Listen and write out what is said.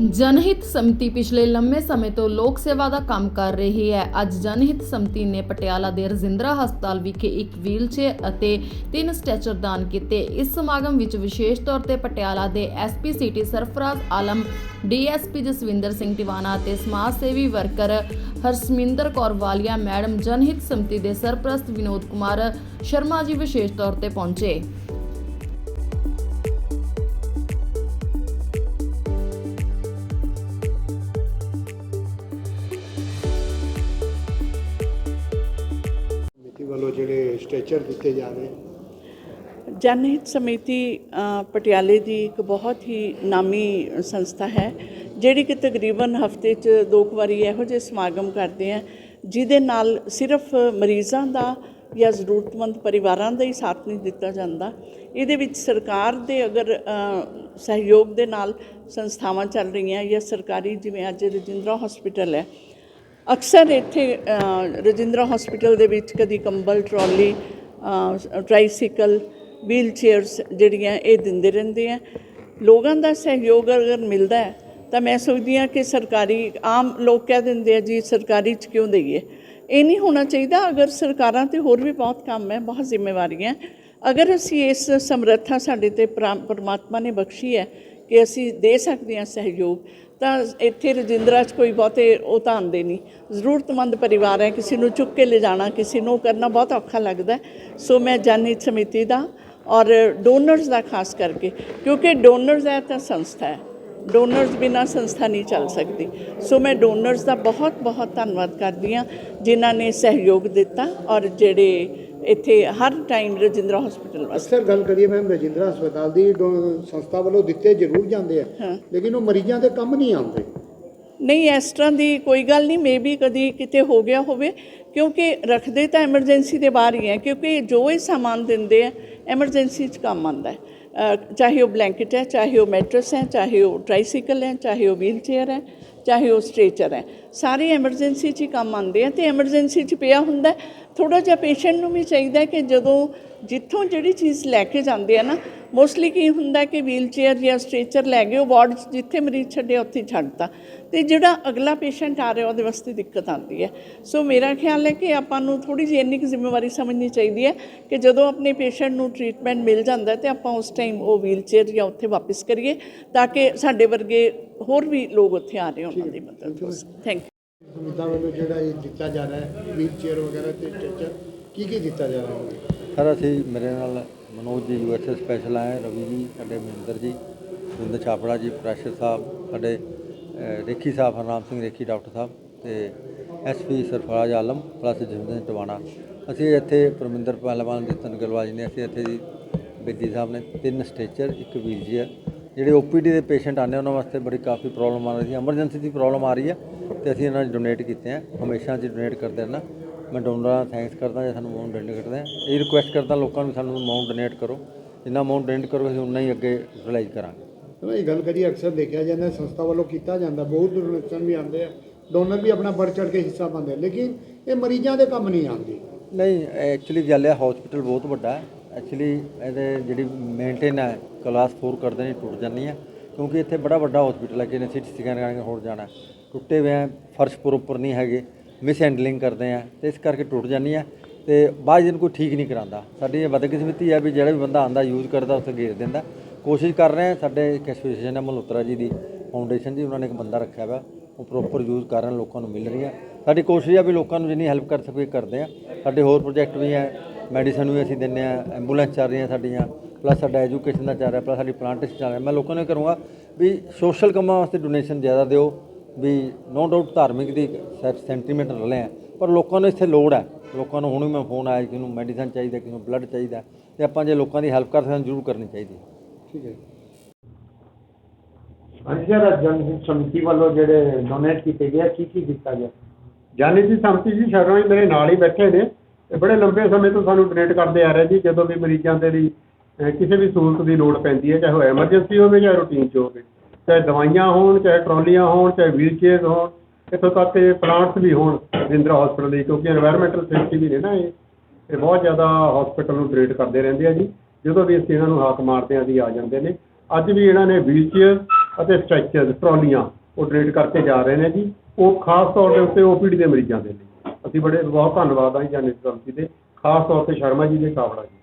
ਜਨਹਿਤ ਸਮਿਤੀ ਪਿਛਲੇ ਲੰਮੇ ਸਮੇਂ ਤੋਂ ਲੋਕ ਸੇਵਾ ਦਾ ਕੰਮ ਕਰ ਰਹੀ ਹੈ। ਅੱਜ ਜਨਹਿਤ ਸਮਿਤੀ ਨੇ ਪਟਿਆਲਾ ਦੇ ਰਜਿੰਦਰਾ ਹਸਪਤਾਲ ਵਿਖੇ ਇੱਕ ਵੀਲਚੇਅਰ ਅਤੇ ਤਿੰਨ ਸਟ੍ਰੈਚਰ ਦਾਨ ਕੀਤੇ। ਇਸ ਸਮਾਗਮ ਵਿੱਚ ਵਿਸ਼ੇਸ਼ ਤੌਰ ਤੇ ਪਟਿਆਲਾ ਦੇ SP city Sarfaraz Alam DSP Jaswinder Singh Tiwana ਅਤੇ ਸਮਾਜ ਸੇਵੀ ਵਰਕਰ ਹਰਸਮਿੰਦਰ ਕੌਰ ਵਾਲੀਆ ਮੈਡਮ ਜਨਹਿਤ ਸਮਿਤੀ ਦੇ ਸਰਪ੍ਰਸਤ ਵਿਨੋਦ ਕੁਮਾਰ ਸ਼ਰਮਾ ਜੀ ਵਿਸ਼ੇਸ਼ ਤੌਰ ਤੇ ਪਹੁੰਚੇ। ਵੱਲੋਂ ਜਿਹੜੇ ਸਟ੍ਰੈਚਰ ਦਿੱਤੇ ਜਾ ਰਹੇ। ਜਨਹਿਤ ਸਮਿਤੀ ਪਟਿਆਲੇ ਦੀ ਇੱਕ ਬਹੁਤ ਹੀ ਨਾਮੀ ਸੰਸਥਾ ਹੈ, ਜਿਹੜੀ ਕਿ ਤਕਰੀਬਨ ਹਫ਼ਤੇ 'ਚ ਦੋ ਕੁ ਵਾਰੀ ਇਹੋ ਜਿਹੇ ਸਮਾਗਮ ਕਰਦੇ ਆ, ਜਿਹਦੇ ਨਾਲ ਸਿਰਫ ਮਰੀਜ਼ਾਂ ਦਾ ਜਾਂ ਜ਼ਰੂਰਤਮੰਦ ਪਰਿਵਾਰਾਂ ਦਾ ਹੀ ਸਾਥ ਨਹੀਂ ਦਿੱਤਾ ਜਾਂਦਾ। ਇਹਦੇ ਵਿੱਚ ਸਰਕਾਰ ਦੇ ਅਗਰ ਸਹਿਯੋਗ ਦੇ ਨਾਲ ਸੰਸਥਾਵਾਂ ਚੱਲ ਰਹੀਆਂ ਜਾਂ ਸਰਕਾਰੀ ਜਿਵੇਂ ਅੱਜ ਰਜਿੰਦਰਾ ਹਸਪੀਟਲ ਹੈ ਅਕਸਰ ਇੱਥੇ ਰਜਿੰਦਰਾ ਹਸਪੀਟਲ ਦੇ ਵਿੱਚ ਕਦੀ ਕੰਬਲ trolley uh, tricycle wheel chairs ਜਿਹੜੀਆਂ ਇਹ ਦਿੰਦੇ ਰਹਿੰਦੇ ਆ। ਲੋਕਾਂ ਦਾ ਸਹਿਯੋਗ ਅਗਰ ਮਿਲਦਾ ਹੈ ਤਾਂ ਮੈਂ ਸੋਚਦੀ ਹਾਂ ਕਿ ਸਰਕਾਰੀ ਆਮ ਲੋਕ ਕਹਿ ਦਿੰਦੇ ਆ ਜੀ ਸਰਕਾਰੀ ਚ ਕਿਉਂ ਦਈਏ? ਇਹ ਨਹੀਂ ਹੋਣਾ ਚਾਹੀਦਾ। ਅਗਰ ਸਰਕਾਰਾਂ ਤੇ ਹੋਰ ਵੀ ਬਹੁਤ ਕੰਮ ਹੈ ਬਹੁਤ ਜ਼ਿੰਮੇਵਾਰੀਆਂ ਅਗਰ ਅਸੀਂ ਇਸ ਸਮਰੱਥਾ ਸਾਡੇ ਤੇ ਪਰਮਾਤਮਾ ਨੇ ਬਖਸ਼ੀ ਹੈ ਕਿ ਅਸੀਂ ਦੇ ਸਕਦੇ ਹਾਂ ਸਹਿਯੋਗ ਤਾਂ ਇੱਥੇ ਰਜਿੰਦਰਾ 'ਚ ਕੋਈ ਬਹੁਤੇ ਉਹ ਤਾਂ ਆਉਂਦੇ ਨਹੀਂ। ਜ਼ਰੂਰਤਮੰਦ ਪਰਿਵਾਰ ਹੈ, ਕਿਸੇ ਨੂੰ ਚੁੱਕ ਕੇ ਲਿਜਾਣਾ, ਕਿਸੇ ਨੂੰ ਕਰਨਾ ਬਹੁਤ ਔਖਾ ਲੱਗਦਾ ਸੋ ਮੈਂ ਜਨਹਿਤ ਸਮਿਤੀ ਦਾ ਔਰ ਡੋਨਰਸ ਦਾ ਖਾਸ ਕਰਕੇ, ਕਿਉਂਕਿ ਡੋਨਰਸ ਹੈ ਤਾਂ ਸੰਸਥਾ ਹੈ। ਡੋਨਰਸ ਬਿਨਾ ਸੰਸਥਾ ਨਹੀਂ ਚੱਲ ਸਕਦੀ। ਸੋ ਮੈਂ ਡੋਨਰਸ ਦਾ ਬਹੁਤ ਬਹੁਤ ਧੰਨਵਾਦ ਕਰਦੀ ਹਾਂ, ਜਿਨ੍ਹਾਂ ਨੇ ਸਹਿਯੋਗ ਦਿੱਤਾ ਔਰ ਜਿਹੜੇ ਇੱਥੇ ਹਰ ਟਾਈਮ ਰਜਿੰਦਰਾ ਹਸਪੀਟਲ ਵਾਸਤੇ। ਅਕਸਰ ਗੱਲ ਕਰੀਏ ਮੈਮ ਰਜਿੰਦਰਾ ਹਸਪਤਾਲ ਦੀ ਡੋ- ਸੰਸਥਾ ਵੱਲੋਂ ਦਿੱਤੇ ਜ਼ਰੂਰ ਜਾਂਦੇ ਆ। ਲੇਕਿਨ ਉਹ ਮਰੀਜ਼ਾਂ ਦੇ ਕੰਮ ਨਹੀਂ ਆਉਂਦੇ। ਨਹੀਂ ਇਸ ਤਰ੍ਹਾਂ ਦੀ ਕੋਈ ਗੱਲ ਨਹੀਂ ਮੇਬੀ ਕਦੀ ਕਿਤੇ ਹੋ ਗਿਆ ਹੋਵੇ ਕਿਉਂਕਿ ਰੱਖਦੇ ਤਾਂ ਐਮਰਜੈਂਸੀ ਦੇ ਬਾਹਰ ਹੀ ਹੈ ਕਿਉਂਕਿ ਜੋ ਇਹ ਸਾਮਾਨ ਦਿੰਦੇ ਆ ਐਮਰਜੈਂਸੀ 'ਚ ਕੰਮ ਆਉਂਦਾ ਹੈ। ਚਾਹੇ ਉਹ ਬਲੈਂਕਟ ਹੈ, ਚਾਹੇ ਉਹ ਮੈਟਰਸ ਹੈ, ਚਾਹੇ ਉਹ ਟ੍ਰਾਈਸਿਕਲ ਹੈ, ਚਾਹੇ ਉਹ ਵੀਲ ਚੇਅਰ ਹੈ, ਚਾਹੇ ਉਹ ਸਟ੍ਰੇਚਰ ਹੈ। ਸਾਰੇ ਐਮਰਜੈਂਸੀ 'ਚ ਹੀ ਕੰਮ ਆਉਂਦੇ ਆ ਤੇ ਐਮਰਜੈਂਸੀ 'ਚ ਪਿਆ ਹੁੰਦਾ ਥੋੜਾ ਜਿਹਾ ਪੇਸ਼ੈਂਟ ਨੂੰ ਵੀ ਚਾਹੀਦਾ ਕਿ ਜਦੋਂ ਜਿੱਥੋਂ ਜਿਹੜੀ ਚੀਜ਼ ਲੈ ਕੇ ਜਾਂਦੇ ਆ ਨਾ ਮੋਸਟਲੀ ਕੀ ਹੁੰਦਾ ਕਿ ਵੀਲ ਚੇਅਰ ਜਾਂ ਸਟ੍ਰੇਚਰ ਲੈ ਗਏ ਉਹ ਵਾਰਡ 'ਚ ਜਿੱਥੇ ਮਰੀਜ਼ ਛੱਡਿਆ ਉੱਥੇ ਹੀ ਛੱਡਤਾ। ਤੇ ਜਿਹੜਾ ਅਗਲਾ ਪੇਸ਼ੈਂਟ ਆ ਰਿਹਾ ਉਹਦੇ ਵਾਸਤੇ ਦਿੱਕਤ ਆਉਂਦੀ ਹੈ। ਸੋ ਮੇਰਾ ਖਿਆਲ ਹੈ ਕਿ ਆਪਾਂ ਨੂੰ ਥੋੜੀ ਜਿਹੀ ਇੰਨੀ ਕੁ ਜ਼ਿੰਮੇਵਾਰੀ ਸਮਝਣੀ ਚਾਹੀਦੀ ਹੈ ਕਿ ਜਦੋਂ ਆਪਣੇ ਪੇਸ਼ੈਂਟ ਨੂੰ ਟ੍ਰੀਟਮੈਂਟ ਮਿਲ ਜਾਂਦਾ ਹੈ ਤੇ ਆਪਾਂ ਉਸ ਟਾਈਮ ਉਹ ਵੀਲ ਚੇਅਰ ਜਾਂ ਉੱਥੇ ਵਾਪਸ ਕਰੀਏ ਤਾਂ ਕਿ ਸਾਡੇ ਵਰਗੇ ਹੋਰ ਵੀ ਲੋਕ ਉੱਥੇ ਆ ਰਹੇ ਉਹਨਾਂ ਦੀ ਮਦਦ ਥੈਂਕ ਯੂ ਵੱਲੋਂ ਜਿਹੜਾ ਇਹ ਦਿੱਤਾ ਜਾ ਰਿਹਾ ਹੈ ਵੀਲ ਚੇਅਰ ਵਗੈਰਾ ਤੇ ਸਟ੍ਰੈਚਰ ਕੀ ਕੀ ਦਿੱਤਾ ਜਾ ਰਿਹਾ ਹੈ? ਸਰ, ਅਸੀਂ ਮੇਰੇ ਨਾਲ ਮਨੋਜ ਜੀ ਯੂਐਸਏ ਸਪੈਸ਼ਲ ਆਏ ਰਵੀ ਜੀ, ਸਾਡੇ ਮਹਿੰਦਰ ਜੀ ਸੁਰਿੰਦਰ ਛਾਪੜਾ ਜੀ, ਪ੍ਰੈਸ਼ਰ ਸਾਹਿਬ, ਸਾਡੇ ਰੇਖੀ ਸਾਹਿਬ, ਹਰਨਾਮ ਸਿੰਘ ਰੇਖੀ, ਡਾਕਟਰ ਸਾਹਿਬ ਤੇ ਐਸਪੀ ਸਰਫਰਾਜ਼ ਆਲਮ ਪਲੱਸ ਜਸਵਿੰਦਰ ਟਵਾਣਾ ਅਸੀਂ ਇੱਥੇ ਪਰਮਿੰਦਰ ਪਹਿਲਵਾਨ ਜਤਨ ਗਲਵਾਜ ਨੇ, ਅਸੀਂ ਇੱਥੇ ਦੀ ਬੇਦੀ ਸਾਹਿਬ ਨੇ, ਤਿੰਨ ਸਟੇਚਰ ਇੱਕ ਵੀਲਚੇਅਰ, ਜਿਹੜੇ ਓਪੀਡੀ ਦੇ ਪੇਸ਼ੈਂਟ ਆਉਂਦੇ ਉਹਨਾਂ ਵਾਸਤੇ ਬੜੀ ਕਾਫੀ ਪ੍ਰੋਬਲਮ ਆ ਰਹੀ ਸੀ ਐਮਰਜੈਂਸੀ ਦੀ ਪ੍ਰੋਬਲਮ ਆ ਰਹੀ ਹੈ ਤੇ ਅਸੀਂ ਇਹਨਾਂ ਨੂੰ ਡੋਨੇਟ ਕੀਤੇ ਆ, ਹਮੇਸ਼ਾ ਅਸੀਂ ਡੋਨੇਟ ਕਰਦੇ ਰਹਿਣਾ। ਮੈਂ ਡੋਨਰਾਂ ਦਾ ਥੈਂਕਸ ਕਰਦਾ ਜੇ ਸਾਨੂੰ ਅਮਾਉਂਟ ਡੋਨੇਟ ਕਰਦੇ ਆ। ਇਹ ਰਿਕੁਐਸਟ ਕਰਦਾ ਲੋਕਾਂ ਨੂੰ ਸਾਨੂੰ ਅਮਾਉਂਟ ਡੋਨੇਟ ਕਰੋ। ਜਿੰਨਾ ਅਮਾਉਂਟ ਡੋਨੇਟ ਕਰੋ ਅਸੀਂ ਉਨਾ ਹੀ ਅੱਗੇ ਯੂਟਿਲਾਈਜ਼ ਕਰਾਂਗੇ। ਤਾਂ ਇਹ ਗੱਲ ਕਰੀਏ ਅਕਸਰ ਦੇਖਿਆ ਜਾਂਦਾ ਸੰਸਥਾ ਵੱਲੋਂ ਕੀਤਾ ਜਾਂਦਾ। ਬਹੁਤ ਡੋਨੇਸ਼ਨ ਵੀ ਆਉਂਦੇ ਆ। ਡੋਨਰ ਵੀ ਆਪਣਾ ਵੱਧ ਚੜ ਕੇ ਹਿੱਸਾ ਪਾਉਂਦੇ ਆ, ਲੇਕਿਨ ਇਹ ਮਰੀਜ਼ਾਂ ਦੇ ਕੰਮ ਨਹੀਂ ਆਉਂਦੀ। ਨਹੀਂ ਐਕਚੁਅਲੀ ਗੱਲ ਹੈ ਹਸਪੀਟਲ ਬਹੁਤ ਵੱਡਾ ਹੈ। ਐਕਚੁਅਲੀ ਇਹਦੇ ਜਿਹੜੀ ਮੇਨਟੇਨ ਹੈ ਕਲਾਸ 4 ਕਰਦੇ ਨੇ ਟੁੱਟ ਜਾਂਦੀ ਹੈ ਕਿਉਂਕਿ ਇੱਥੇ ਬੜਾ ਵੱਡਾ ਹਸਪੀਟਲ ਹੈ ਜਿਹਨੇ ਸਿਟੀ ਸਕੈਨ ਕਰਕੇ ਹੋਰ ਜਾਣਾ। ਟੁੱਟੇ ਹੋਏ ਹੈ ਫਰਸ਼ ਪ੍ਰੋਪਰ ਨਹੀਂ ਹੈਗੇ। ਮਿਸ ਹੈਂਡਲਿੰਗ ਕਰਦੇ ਆ ਤੇ ਇਸ ਕਰਕੇ ਟੁੱਟ ਜਾਂਦੀ ਹੈ ਤੇ ਬਾਅਦ ਦਿਨ ਕੋਈ ਠੀਕ ਨਹੀਂ ਕਰਾਂਦਾ ਸਾਡੀ ਇਹ ਬਦਕਿਸਮਤੀ ਆ ਵੀ ਜਿਹੜਾ ਵੀ ਬੰਦਾ ਆਂਦਾ ਯੂਜ਼ ਕਰਦਾ, ਉੱਥੇ ਗੇਰ ਦਿੰਦਾ। ਕੋਸ਼ਿਸ਼ ਕਰ ਰਹੇ ਹਾਂ ਸਾਡੇ ਇੱਕ ਐਸੋਸੀਏਸ਼ਨ ਹੈ ਮਲਹੋਤਰਾ ਜੀ ਦੀ ਫਾਊਂਡੇਸ਼ਨ ਜੀ ਉਹਨਾਂ ਨੇ ਇੱਕ ਬੰਦਾ ਰੱਖਿਆ ਵਾ, ਉਹ ਪ੍ਰੋਪਰ ਯੂਜ਼ ਕਰ ਰਹੇ ਲੋਕਾਂ ਨੂੰ ਮਿਲ ਰਹੀ ਰਹੀਆਂ ਸਾਡੀ ਕੋਸ਼ਿਸ਼ ਆ ਵੀ ਲੋਕਾਂ ਨੂੰ ਜਿੰਨੀ ਹੈਲਪ ਕਰ ਸਕੇ ਕਰਦੇ ਆ। ਸਾਡੇ ਹੋਰ ਪ੍ਰੋਜੈਕਟ ਵੀ ਹੈ ਮੈਡੀਸਨ ਵੀ ਅਸੀਂ ਦਿੰਦੇ ਆ ਐਂਬੂਲੈਂਸ ਚੱਲ ਰਹੀਆਂ ਸਾਡੀਆਂ ਪਲੱਸ ਸਾਡਾ ਐਜੂਕੇਸ਼ਨ ਦਾ ਚੱਲ ਰਿਹਾ ਪਲੱਸ ਸਾਡੀ ਪਲਾਂਟੇਸ਼ਨ ਚੱਲ ਰਿਹਾ। ਮੈਂ ਲੋਕਾਂ ਨੂੰ ਇਹ ਕਰੂੰਗਾ ਵੀ ਸੋਸ਼ਲ ਕੰਮਾਂ ਵਾਸਤੇ ਡੋਨੇਸ਼ਨ ਜ਼ਿਆਦਾ ਦਿਓ ਵੀ ਨੋ ਡਾਊਟ ਧਾਰਮਿਕ ਦੀ ਸੈਂਟੀਮੈਂਟ ਰਲੇ ਆ। ਪਰ ਲੋਕਾਂ ਨੂੰ ਇੱਥੇ ਲੋੜ ਹੈ ਲੋਕਾਂ ਨੂੰ ਹੁਣ ਵੀ ਮੈਂ ਫੋਨ ਆਇਆ ਕਿ ਨੂੰ ਮੈਡੀਸਨ ਚਾਹੀਦਾ ਕਿਸੇ ਨੂੰ ਬਲੱਡ ਚਾਹੀਦਾ ਤੇ ਆਪਾਂ ਜੇ ਲੋਕਾਂ ਦੀ ਹੈਲਪ ਕਰ ਸਕਦੇ ਜ਼ਰੂਰ ਕਰਨੀ ਚਾਹੀਦੀ ਠੀਕ ਹੈ ਹਾਂਜੀ ਸਰ ਜਨ ਸਮਿਤੀ ਵੱਲੋਂ ਜਿਹੜੇ ਡੋਨੇਟ ਕੀਤੇ ਗਏ ਕੀ ਕੀ ਦਿੱਤਾ ਗਿਆ? ਜਾਨੀ ਸਮਿਤੀ ਜੀ, ਸ਼ਰਮਾ ਜੀ ਮੇਰੇ ਨਾਲ ਹੀ ਬੈਠੇ ਨੇ। ਤੇ ਬੜੇ ਲੰਬੇ ਸਮੇਂ ਤੋਂ ਸਾਨੂੰ ਡੋਨੇਟ ਕਰਦੇ ਆ ਰਹੇ ਜੀ, ਜਦੋਂ ਵੀ ਮਰੀਜ਼ਾਂ ਦੇ ਲਈ ਕਿਸੇ ਵੀ ਸਹੂਲਤ ਦੀ ਲੋੜ ਪੈਂਦੀ ਹੈ, ਚਾਹੇ ਉਹ ਐਮਰਜੈਂਸੀ ਹੋਵੇ ਜਾਂ ਰੂਟੀਨ 'ਚ ਹੋਵੇ। ਚਾਹੇ ਦਵਾਈਆਂ ਹੋਣ, ਚਾਹੇ ਟਰੋਲੀਆਂ ਹੋਣ, ਚਾਹੇ ਵੀਲ ਵੀਲਚੇਅਰਸ ਹੋਣ, ਇੱਥੋਂ ਤੱਕ ਕਿ ਪਲਾਂਟਸ ਵੀ ਹੋਣ ਰਜਿੰਦਰਾ ਹੋਸਪਿਟਲ ਦੇ ਕਿਉਂਕਿ ਇਨਵਾਇਰਮੈਂਟਲ ਸੇਫਟੀ ਵੀ ਨੇ ਨਾ ਇਹ। ਇਹ ਬਹੁਤ ਜ਼ਿਆਦਾ ਹੋਸਪਿਟਲ ਨੂੰ ਡਰੇਟ ਕਰਦੇ ਰਹਿੰਦੇ ਆ ਜੀ। ਜਦੋਂ ਵੀ ਅਸੀਂ ਇਹਨਾਂ ਨੂੰ ਹਾਕ ਮਾਰਦੇ ਹਾਂ ਜੀ ਆ ਜਾਂਦੇ ਨੇ। ਅੱਜ ਵੀ ਇਹਨਾਂ ਨੇ ਵੀਲ ਚੇਅਰ ਅਤੇ ਸਟ੍ਰੈਚਰ ਟਰੋਲੀਆਂ, ਉਹ ਡਰੇਟ ਕਰਕੇ ਜਾ ਰਹੇ ਨੇ ਜੀ। ਉਹ ਖਾਸ ਤੌਰ ਦੇ ਉੱਤੇ ਓਪੀਡੀ ਦੇ ਮਰੀਜ਼ਾਂ ਦੇ ਲਈ। ਅਸੀਂ ਬੜੇ, ਬਹੁਤ ਧੰਨਵਾਦ ਆ ਜੀ ਜਨਰਲ ਦੇ। ਖਾਸ ਤੌਰ ਤੇ ਸ਼ਰਮਾ ਜੀ ਦੇ ਕਾਬਲਾ ਜੀ।